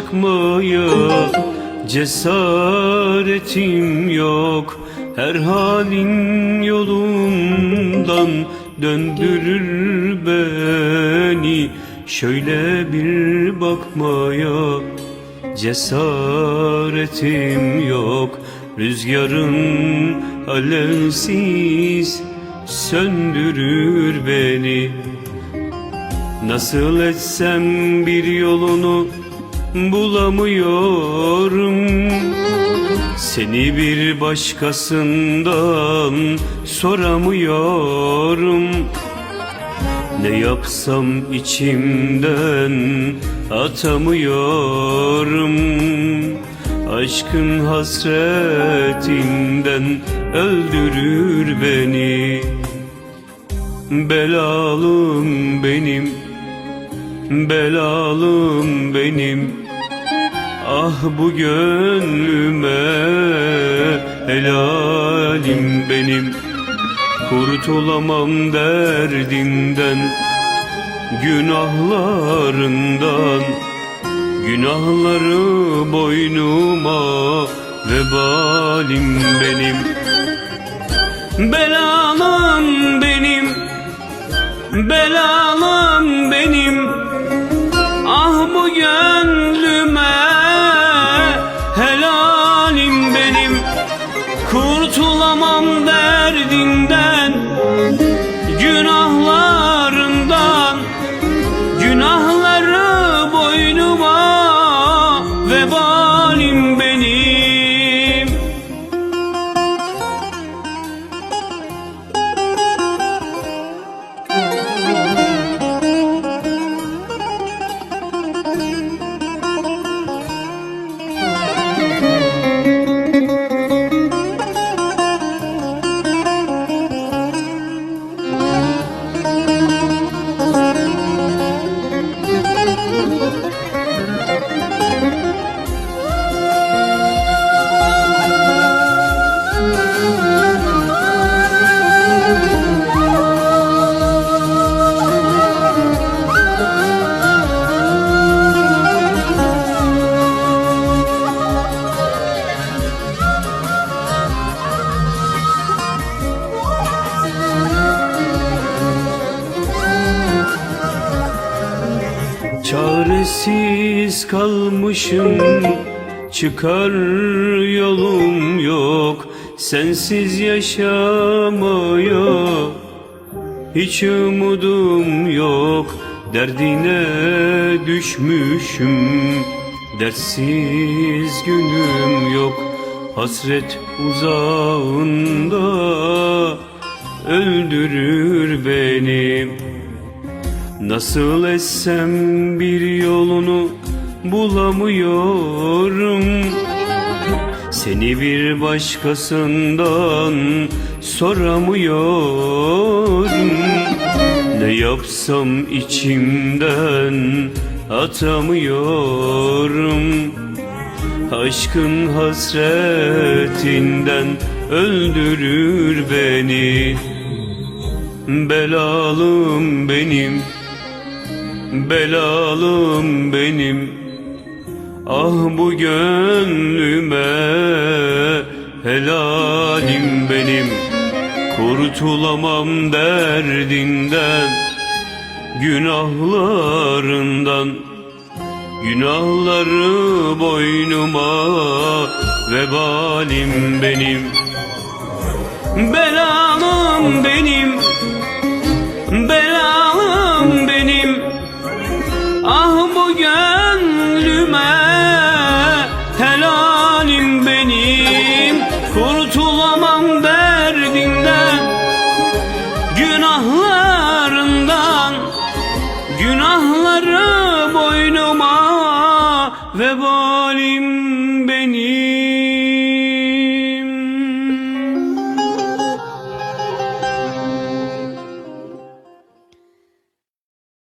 bakmaya cesaretim yok. Her halin yolundan döndürür beni. Şöyle bir bakmaya cesaretim yok. Rüzgarın alevsiz söndürür beni. Nasıl etsem bir yolunu bulamıyorum. Seni bir başkasından soramıyorum. Ne yapsam içimden atamıyorum. Aşkın hasretinden öldürür beni. Belalım benim Belalım benim Ah bu gönlüme helalim benim. Kurtulamam derdinden Günahlarından. Günahları boynuma Vebalim benim. Belalım benim Belalım Música Çaresiz kalmışım Çıkar yolum yok. Sensiz yaşamaya Hiç umudum yok. Derdine düşmüşüm Dertsiz günüm yok. Hasret uzağında Öldürür beni Nasıl etsem bir yolunu bulamıyorum. Seni bir başkasından soramıyorum. Ne yapsam içimden atamıyorum. Aşkın hasretinden öldürür beni. Belalım benim Belalım benim. Ah bu gönlüme Helalim benim. Kurtulamam derdinden Günahlarından. Günahları boynuma Vebalim benim. Belalım benim. Belalım Alırım oynuma vebalim benim